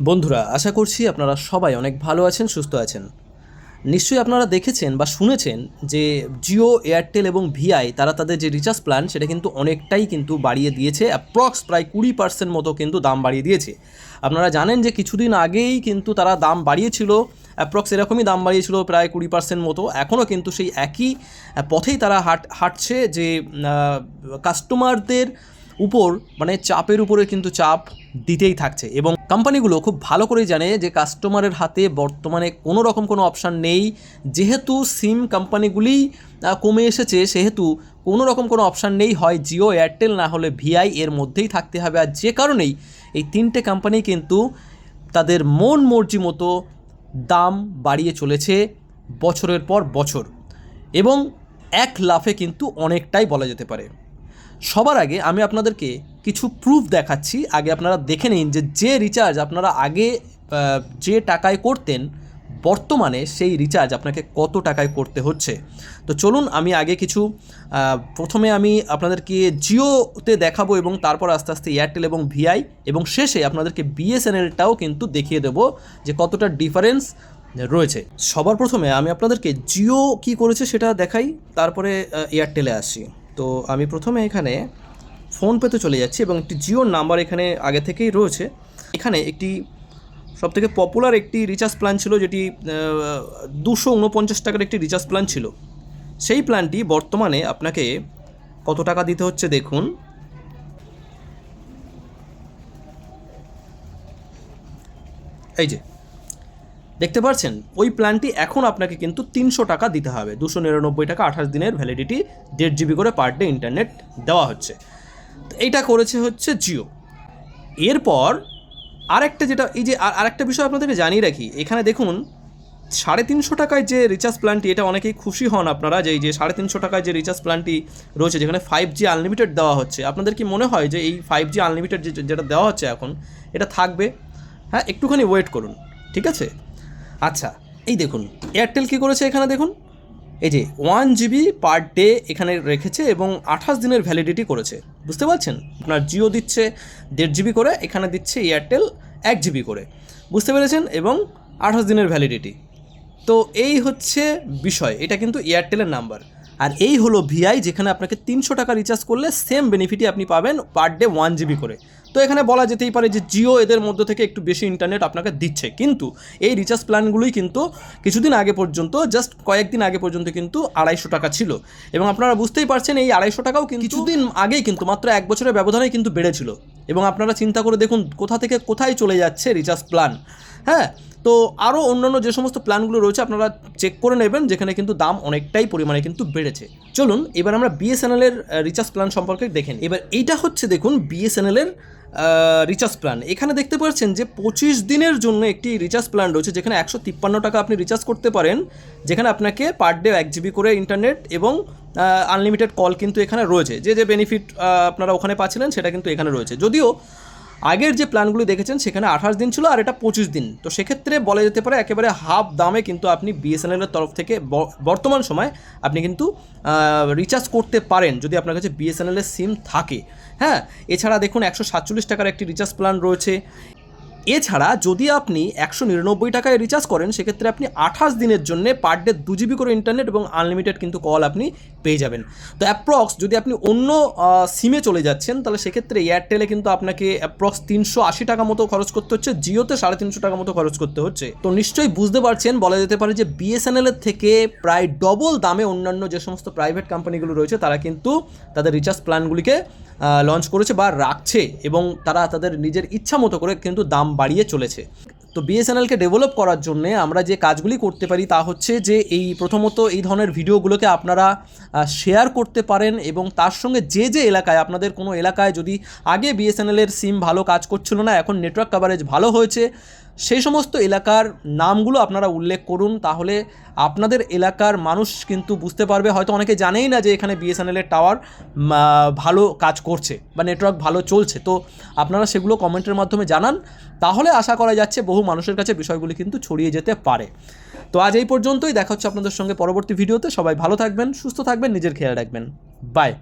বন্ধুরা, আশা করছি আপনারা সবাই অনেক ভালো আছেন, সুস্থ আছেন। নিশ্চয়ই আপনারা দেখেছেন বা শুনেছেন যে জিও এয়ারটেল এবং ভিআই তারা তাদের যে রিচার্জ প্ল্যান সেটা কিন্তু অনেকটাই কিন্তু বাড়িয়ে দিয়েছে। অ্যাপ্রক্স প্রায় কুড়ি পার্সেন্ট মতো কিন্তু দাম বাড়িয়ে দিয়েছে। আপনারা জানেন যে কিছুদিন আগেই কিন্তু তারা দাম বাড়িয়েছিল অ্যাপ্রক্স এরকমই দাম বাড়িয়েছিল প্রায় কুড়ি পার্সেন্ট মতো। এখনও কিন্তু সেই একই পথেই তারা হাট, হাঁটছে যে কাস্টমারদের উপর মানে চাপের উপরে কিন্তু চাপ দিতেই থাকছে। এবং কোম্পানিগুলো খুব ভালো করেই জানে যে কাস্টমারের হাতে বর্তমানে কোনো রকম কোনো অপশান নেই। যেহেতু সিম কোম্পানিগুলিই আহ, কমে এসেছে সেহেতু কোনো রকম কোনো অপশান নেই। হয় জিও এয়ারটেল না হলে ভিআই এর মধ্যেই থাকতে হবে। আর যে কারণেই এই তিনটে কোম্পানি কিন্তু তাদের মন মর্জি মতো দাম বাড়িয়ে চলেছে বছরের পর বছর। এবং এক লাফে কিন্তু অনেকটাই বলা যেতে পারে। সবার আগে আমি আপনাদেরকে কিছু প্রুফ দেখাচ্ছি। আগে আপনারা দেখে নিন যে যে রিচার্জ আপনারা আগে যে টাকায় করতেন, বর্তমানে সেই রিচার্জ আপনাকে কত টাকায় করতে হচ্ছে। তো চলুন আমি আগে কিছু প্রথমে আমি আপনাদেরকে জিওতে দেখাবো এবং তারপর আস্তে আস্তে এয়ারটেল এবং ভিআই এবং শেষে আপনাদেরকে বিএসএনএলটাও কিন্তু দেখিয়ে দেবো যে কতটা ডিফারেন্স রয়েছে। সবার প্রথমে আমি আপনাদেরকে জিও কি করেছে সেটা দেখাই, তারপরে এয়ারটেলে আসি। তো আমি প্রথমে এখানে ফোনপেতে চলে যাচ্ছি এবং একটি জিওর নাম্বার এখানে আগে থেকেই রয়েছে। এখানে একটি সবথেকে পপুলার একটি রিচার্জ প্ল্যান ছিল যেটি দুশো উনপঞ্চাশ টাকার একটি রিচার্জ প্ল্যান ছিল। সেই প্ল্যানটি বর্তমানে আপনাকে কত টাকা দিতে হচ্ছে দেখুন। এই যে দেখতে পাচ্ছেন ওই প্ল্যানটি এখন আপনাকে কিন্তু তিনশো টাকা দিতে হবে। দুশো নিরানব্বই টাকা আঠাশ দিনের ভ্যালিডিটি দেড় জিবি করে পার ডে ইন্টারনেট দেওয়া হচ্ছে। এইটা করেছে হচ্ছে জিও এরপর আরেকটা যেটা, এই যে আর- আরেকটা বিষয় আপনাদেরকে জানিয়ে রাখি, এখানে দেখুন, সাড়ে তিনশো টাকায় যে রিচার্জ প্ল্যানটি এটা অনেকেই খুশি হন আপনারা যে এই যে সাড়ে তিনশো টাকায় যে রিচার্জ প্ল্যানটি রয়েছে, যেখানে ফাইভ জি আনলিমিটেড দেওয়া হচ্ছে। আপনাদের কি মনে হয় যে এই ফাইভ জি আনলিমিটেড যেটা দেওয়া হচ্ছে এখন, এটা থাকবে? হ্যাঁ একটুখানি ওয়েট করুন, ঠিক আছে? আচ্ছা এই দেখুন এয়ারটেল কী করেছে এখানে দেখুন? এই যে ওয়ান জিবি পার ডে এখানে রেখেছে এবং আঠাশ দিনের ভ্যালিডিটি করেছে। বুঝতে পারছেন? আপনার জিও দিচ্ছে দেড় জিবি করে, এখানে দিচ্ছে এয়ারটেল এক জিবি করে। বুঝতে পেরেছেন? এবং আঠাশ দিনের ভ্যালিডিটি তো এই হচ্ছে বিষয়, এটা কিন্তু এয়ারটেলের নাম্বার আর এই হলো ভিআই যেখানে আপনাকে তিনশো টাকা রিচার্জ করলে সেম বেনিফিটই আপনি পাবেন পার ডে ওয়ান জিবি করে। তো এখানে বলা যেতেই পারে যে জিও এদের মধ্যে থেকে একটু বেশি ইন্টারনেট আপনাকে দিচ্ছে। কিন্তু এই রিচার্জ প্ল্যানগুলোই কিন্তু কিছুদিন আগে পর্যন্ত জাস্ট কয়েকদিন আগে পর্যন্ত কিন্তু আড়াইশো টাকা ছিল। এবং আপনারা বুঝতেই পারছেন, এই আড়াইশো টাকাও কিন্তু কিছুদিন আগেই কিন্তু মাত্র এক বছরের ব্যবধানেই কিন্তু বেড়েছিল। এবং আপনারা চিন্তা করে দেখুন, কোথা থেকে কোথায় চলে যাচ্ছে রিচার্জ প্ল্যান হ্যাঁ তো আরও অন্যান্য যে সমস্ত প্ল্যানগুলো রয়েছে, আপনারা চেক করে নেবেন, যেখানে কিন্তু দাম অনেকটাই পরিমাণে কিন্তু বেড়েছে। চলুন, এবার আমরা বিএসএনএলের রিচার্জ প্ল্যান সম্পর্কে দেখেন এবার এইটা হচ্ছে, দেখুন বিএসএনএলের রিচার্জ প্ল্যান এখানে দেখতে পাচ্ছেন যে পঁচিশ দিনের জন্য একটি রিচার্জ প্ল্যান রয়েছে, যেখানে একশো তিপ্পান্ন টাকা আপনি রিচার্জ করতে পারেন, যেখানে আপনাকে পার ডে এক জিবি করে ইন্টারনেট এবং আনলিমিটেড কল কিন্তু এখানে রয়েছে। যে যে বেনিফিট আপনারা ওখানে পাচ্ছিলেন, সেটা কিন্তু এখানে রয়েছে। যদিও আগের যে প্ল্যানগুলি দেখেছেন, সেখানে আঠাশ দিন ছিল আর এটা পঁচিশ দিন। তো সেক্ষেত্রে বলা যেতে পারে একেবারে হাফ দামে কিন্তু আপনি বিএসএনএলের তরফ থেকে বর্তমান সময় আপনি কিন্তু রিচার্জ করতে পারেন যদি আপনার কাছে বিএসএনএলের সিম থাকে। হ্যাঁ এছাড়া দেখুন একশো সাতচল্লিশ টাকার একটি রিচার্জ প্ল্যান রয়েছে। এছাড়া যদি আপনি একশো নিরানব্বই টাকায় রিচার্জ করেন, সেক্ষেত্রে আপনি আঠাশ দিনের জন্য পার ডে দু জিবি করে ইন্টারনেট এবং আনলিমিটেড কিন্তু কল আপনি পেয়ে যাবেন। তো অ্যাপ্রক্স যদি আপনি অন্য সিমে চলে যাচ্ছেন, তাহলে সেক্ষেত্রে এয়ারটেলে কিন্তু আপনাকে অ্যাপ্রক্স তিনশো আশি টাকা মতো খরচ করতে হচ্ছে জিওতে সাড়ে তিনশো টাকা মতো খরচ করতে হচ্ছে। তো নিশ্চয়ই বুঝতে পারছেন, বলা যেতে পারে যে বিএসএনএল এর থেকে প্রায় ডবল দামে অন্যান্য যে সমস্ত প্রাইভেট কোম্পানিগুলো রয়েছে, তারা কিন্তু তাদের রিচার্জ প্ল্যানগুলিকে লঞ্চ করেছে বা রাখছে এবং তারা তাদের নিজের ইচ্ছা মতো করে কিন্তু দাম বাড়িয়ে চলেছে। তো বিএসএনএলকে ডেভেলপ করার জন্যে আমরা যে কাজগুলি করতে পারি তা হচ্ছে যে এই প্রথমত এই ধরনের ভিডিওগুলোকে আপনারা শেয়ার করতে পারেন এবং তার সঙ্গে যে যে এলাকায়, আপনাদের কোনো এলাকায় যদি আগে বিএসএনএলের সিম ভালো কাজ করছিল না, এখন নেটওয়ার্ক কাভারেজ ভালো হয়েছে সেই সমস্ত এলাকার নামগুলো আপনারা উল্লেখ করুন, তাহলে আপনাদের এলাকার মানুষ কিন্তু বুঝতে পারবে। হয়তো অনেকে জানেই না যে এখানে বিএসএনএলের টাওয়ার ভালো কাজ করছে বা নেটওয়ার্ক ভালো চলছে। তো আপনারা সেগুলো কমেন্টের মাধ্যমে জানান। তাহলে আশা করা যাচ্ছে বহু মানুষের কাছে বিষয়গুলি কিন্তু ছড়িয়ে যেতে পারে। তো আজ এই পর্যন্তই। দেখা হচ্ছে আপনাদের সঙ্গে পরবর্তী ভিডিওতে। সবাই ভালো থাকবেন, সুস্থ থাকবেন, নিজের খেয়াল রাখবেন। বাই